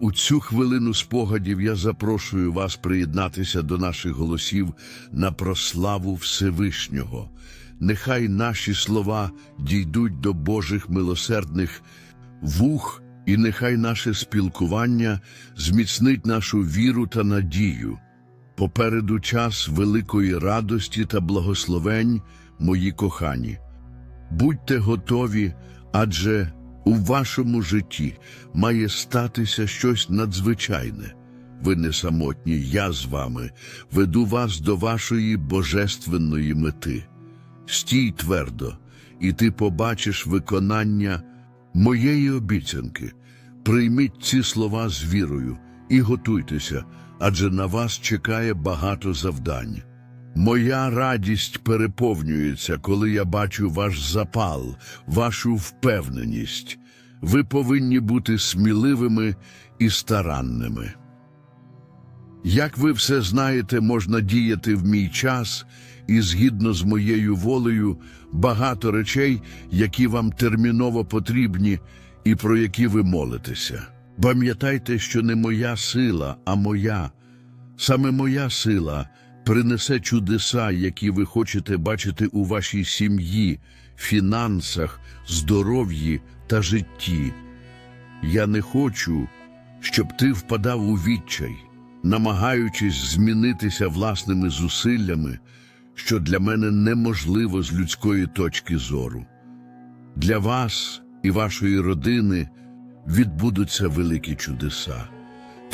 У цю хвилину спогадів я запрошую вас приєднатися до наших голосів на прославу Всевишнього. Нехай наші слова дійдуть до Божих милосердних вух, і нехай наше спілкування зміцнить нашу віру та надію. Попереду час великої радості та благословень, мої кохані. Будьте готові, адже у вашому житті має статися щось надзвичайне. Ви не самотні, я з вами веду вас до вашої божественної мети. Стій твердо, і ти побачиш виконання моєї обіцянки. Прийміть ці слова з вірою і готуйтеся, адже на вас чекає багато завдань. Моя радість переповнюється, коли я бачу ваш запал, вашу впевненість. Ви повинні бути сміливими і старанними. Як ви все знаєте, можна діяти в мій час, і згідно з моєю волею, багато речей, які вам терміново потрібні і про які ви молитеся. Пам'ятайте, що не моя сила, а моя, саме моя сила принесе чудеса, які ви хочете бачити у вашій сім'ї, фінансах, здоров'ї та житті. Я не хочу, щоб ти впадав у відчай, намагаючись змінитися власними зусиллями, що для мене неможливо з людської точки зору. Для вас і вашої родини відбудуться великі чудеса.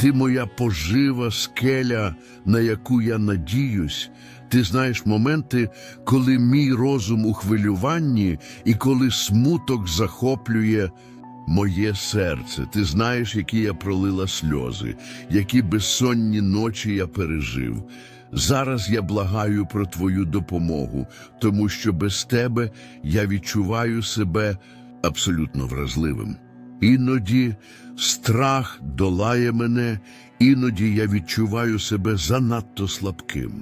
Ти моя пожива скеля, на яку я надіюсь. Ти знаєш моменти, коли мій розум у хвилюванні і коли смуток захоплює моє серце. Ти знаєш, які я пролила сльози, які безсонні ночі я пережив. Зараз я благаю про твою допомогу, тому що без тебе я відчуваю себе абсолютно вразливим. Іноді страх долає мене, іноді я відчуваю себе занадто слабким.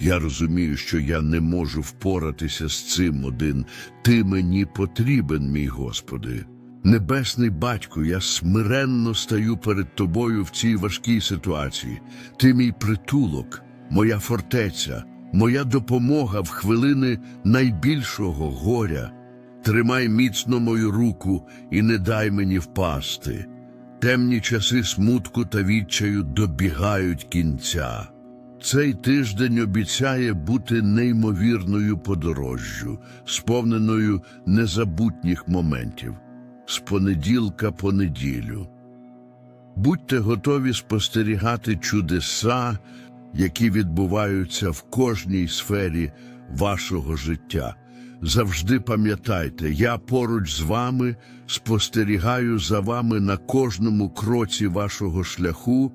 Я розумію, що я не можу впоратися з цим один. Ти мені потрібен, мій Господи. Небесний батько, я смиренно стаю перед тобою в цій важкій ситуації. Ти мій притулок, моя фортеця, моя допомога в хвилини найбільшого горя. Тримай міцно мою руку і не дай мені впасти. Темні часи смутку та відчаю добігають кінця. Цей тиждень обіцяє бути неймовірною подорожжю, сповненою незабутніх моментів з понеділка по неділю. Будьте готові спостерігати чудеса, які відбуваються в кожній сфері вашого життя. Завжди пам'ятайте, я поруч з вами спостерігаю за вами на кожному кроці вашого шляху,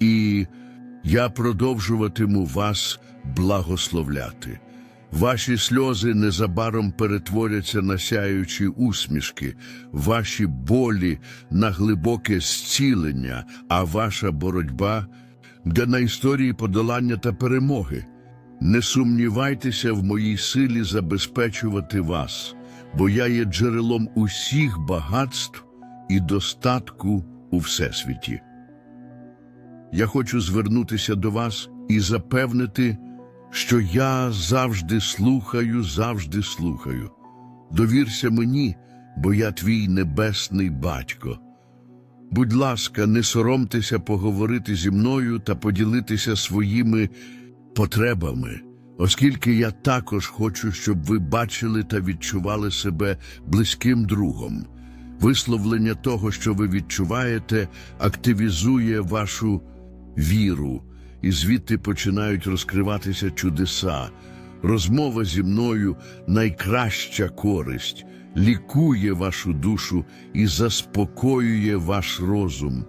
і я продовжуватиму вас благословляти. Ваші сльози незабаром перетворяться на сяючі усмішки, ваші болі на глибоке зцілення, а ваша боротьба для на історії подолання та перемоги. Не сумнівайтеся в моїй силі забезпечувати вас, бо я є джерелом усіх багатств і достатку у всесвіті. Я хочу звернутися до вас і запевнити, що я завжди слухаю, завжди слухаю. Довірся мені, бо я твій небесний батько. Будь ласка, не соромтеся поговорити зі мною та поділитися своїми потребами, оскільки я також хочу, щоб ви бачили та відчували себе близьким другом. Висловлення того, що ви відчуваєте, активізує вашу віру, і звідти починають розкриватися чудеса. Розмова зі мною найкраща користь, лікує вашу душу і заспокоює ваш розум.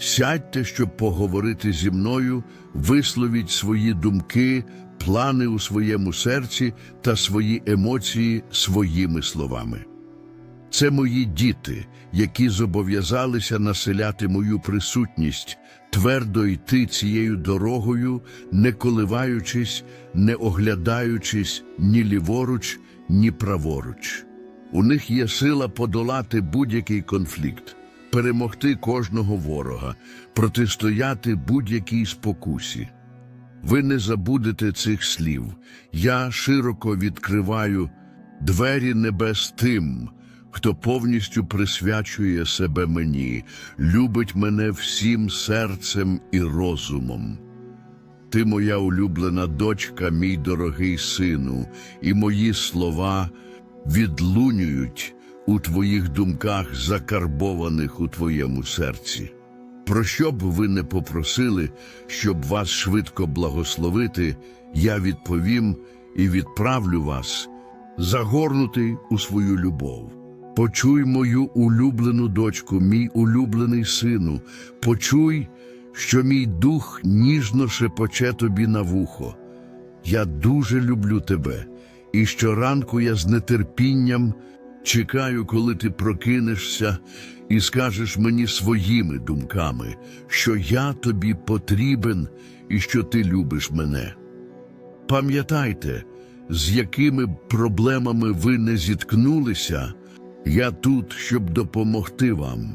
Сядьте, щоб поговорити зі мною, висловіть свої думки, плани у своєму серці та свої емоції своїми словами. Це мої діти, які зобов'язалися населяти мою присутність, твердо йти цією дорогою, не коливаючись, не оглядаючись ні ліворуч, ні праворуч. У них є сила подолати будь-який конфлікт. Перемогти кожного ворога, протистояти будь-якій спокусі. Ви не забудете цих слів. Я широко відкриваю двері небес тим, хто повністю присвячує себе мені, любить мене всім серцем і розумом. Ти моя улюблена дочка, мій дорогий сину, і мої слова відлунюють у твоїх думках, закарбованих у твоєму серці. Про що б ви не попросили, щоб вас швидко благословити, я відповім і відправлю вас, загорнутий у свою любов. Почуй мою улюблену дочку, мій улюблений сину, почуй, що мій дух ніжно шепоче тобі на вухо. Я дуже люблю тебе, і щоранку я з нетерпінням чекаю, коли ти прокинешся і скажеш мені своїми думками, що я тобі потрібен і що ти любиш мене. Пам'ятайте, з якими проблемами ви не зіткнулися, я тут, щоб допомогти вам.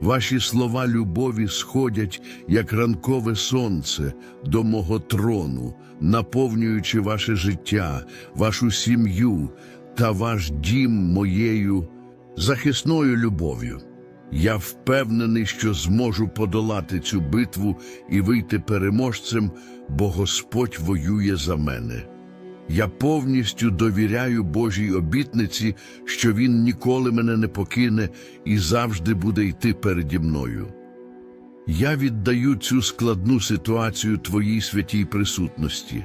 Ваші слова любові сходять, як ранкове сонце, до мого трону, наповнюючи ваше життя, вашу сім'ю та ваш дім моєю захисною любов'ю. Я впевнений, що зможу подолати цю битву і вийти переможцем, бо Господь воює за мене. Я повністю довіряю Божій обітниці, що Він ніколи мене не покине і завжди буде йти переді мною. Я віддаю цю складну ситуацію Твоїй святій присутності.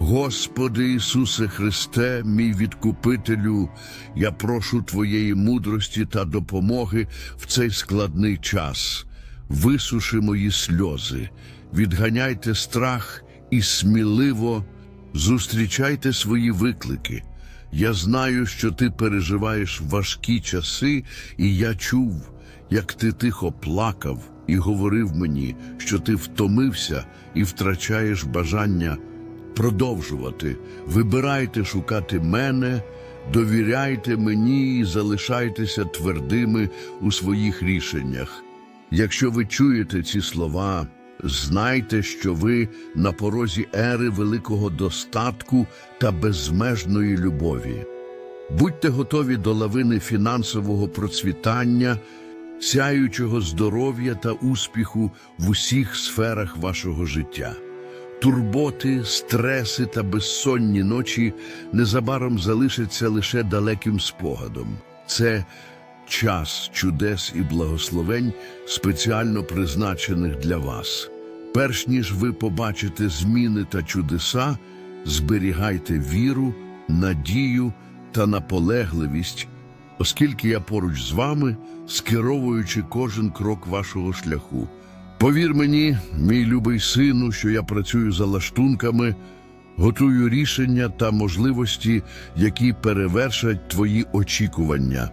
Господи Ісусе Христе, мій відкупителю, я прошу Твоєї мудрості та допомоги в цей складний час. Висуши мої сльози, відганяйте страх і сміливо зустрічайте свої виклики. Я знаю, що ти переживаєш важкі часи, і я чув, як ти тихо плакав і говорив мені, що ти втомився і втрачаєш бажання продовжувати. Вибирайте шукати мене, довіряйте мені і залишайтеся твердими у своїх рішеннях. Якщо ви чуєте ці слова, знайте, що ви на порозі ери великого достатку та безмежної любові. Будьте готові до лавини фінансового процвітання, сяючого здоров'я та успіху в усіх сферах вашого життя. Турботи, стреси та безсонні ночі незабаром залишаться лише далеким спогадом. Це час чудес і благословень, спеціально призначених для вас. Перш ніж ви побачите зміни та чудеса, зберігайте віру, надію та наполегливість, оскільки я поруч з вами, скеровуючи кожен крок вашого шляху. Повір мені, мій любий сину, що я працюю за лаштунками, готую рішення та можливості, які перевершать твої очікування.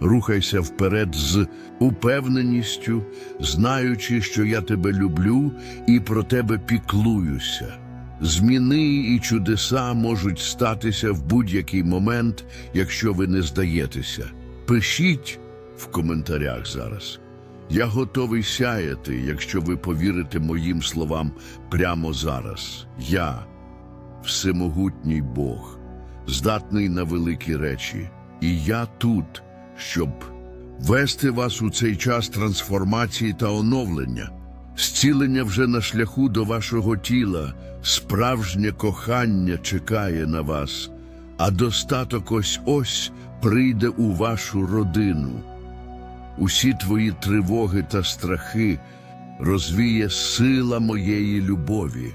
Рухайся вперед з упевненістю, знаючи, що я тебе люблю і про тебе піклуюся. Зміни і чудеса можуть статися в будь-який момент, якщо ви не здаєтеся. Пишіть в коментарях зараз. Я готовий сяяти, якщо ви повірите моїм словам прямо зараз. Я, всемогутній Бог, здатний на великі речі, і я тут, щоб вести вас у цей час трансформації та оновлення. Зцілення вже на шляху до вашого тіла, Справжнє кохання чекає на вас, а достаток ось ось прийде у вашу родину. Усі твої тривоги та страхи розвіє сила моєї любові.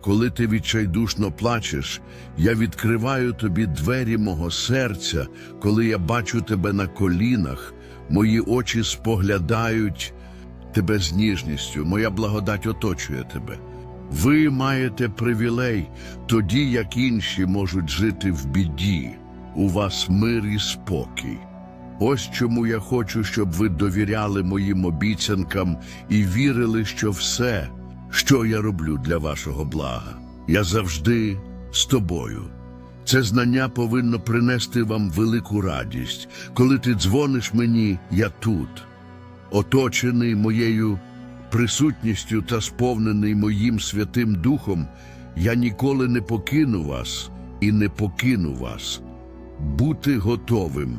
Коли ти відчайдушно плачеш, я відкриваю тобі двері мого серця, коли я бачу тебе на колінах, мої очі споглядають тебе з ніжністю, моя благодать оточує тебе. Ви маєте привілей, тоді як інші можуть жити в біді. У вас мир і спокій. Ось чому я хочу, щоб ви довіряли моїм обіцянкам і вірили, що все, що я роблю для вашого блага, я завжди з тобою. Це знання повинно принести вам велику радість. Коли ти дзвониш мені, я тут, оточений моєю присутністю та сповнений моїм Святим Духом, я ніколи не покину вас і не покину вас. Бути готовим.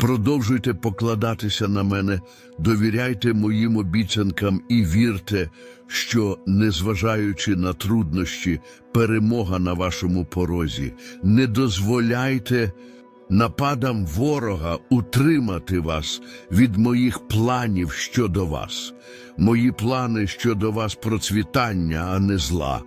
Продовжуйте покладатися на мене, довіряйте моїм обіцянкам і вірте, що, незважаючи на труднощі, перемога на вашому порозі. Не дозволяйте нападам ворога утримати вас від моїх планів щодо вас. Мої плани щодо вас процвітання, а не зла.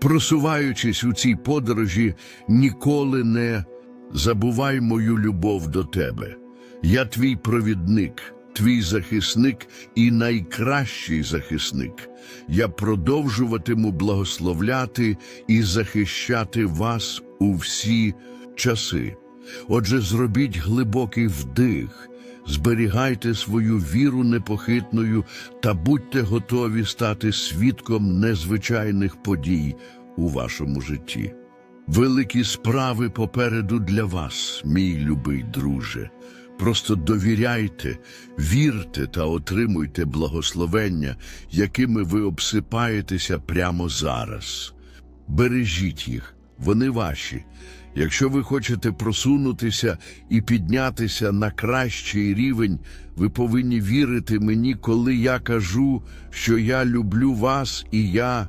Просуваючись у цій подорожі, ніколи не забувай мою любов до тебе. Я твій провідник, твій захисник і найкращий захисник. Я продовжуватиму благословляти і захищати вас у всі часи. Отже, зробіть глибокий вдих, зберігайте свою віру непохитною та будьте готові стати свідком незвичайних подій у вашому житті. Великі справи попереду для вас, мій любий друже. Просто довіряйте, вірте та отримуйте благословення, якими ви обсипаєтеся прямо зараз. Бережіть їх, вони ваші. Якщо ви хочете просунутися і піднятися на кращий рівень, ви повинні вірити мені, коли я кажу, що я люблю вас і я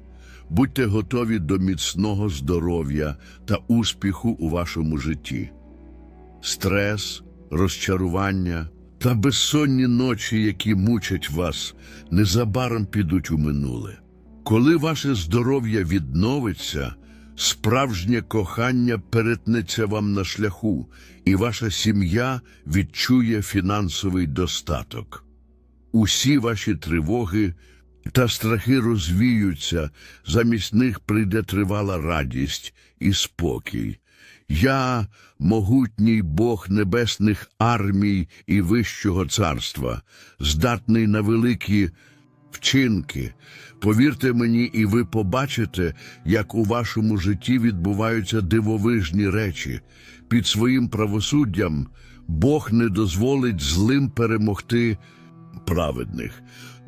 Будьте готові до міцного здоров'я та успіху у вашому житті. Стрес, розчарування та безсонні ночі, які мучать вас, незабаром підуть у минуле. Коли ваше здоров'я відновиться, справжнє кохання перетнеться вам на шляху, і ваша сім'я відчує фінансовий достаток. Усі ваші тривоги та страхи розвіються, замість них прийде тривала радість і спокій. Я, могутній Бог небесних армій і вищого царства, здатний на великі вчинки. Повірте мені, і ви побачите, як у вашому житті відбуваються дивовижні речі. Під своїм правосуддям Бог не дозволить злим перемогти праведних.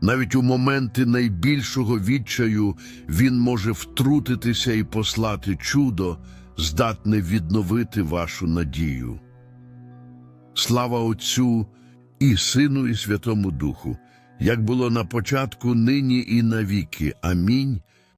Навіть у моменти найбільшого відчаю Він може втрутитися і послати чудо, здатне відновити вашу надію. Слава Отцю і Сину, і Святому Духу, як було на початку, нині і навіки. Амінь.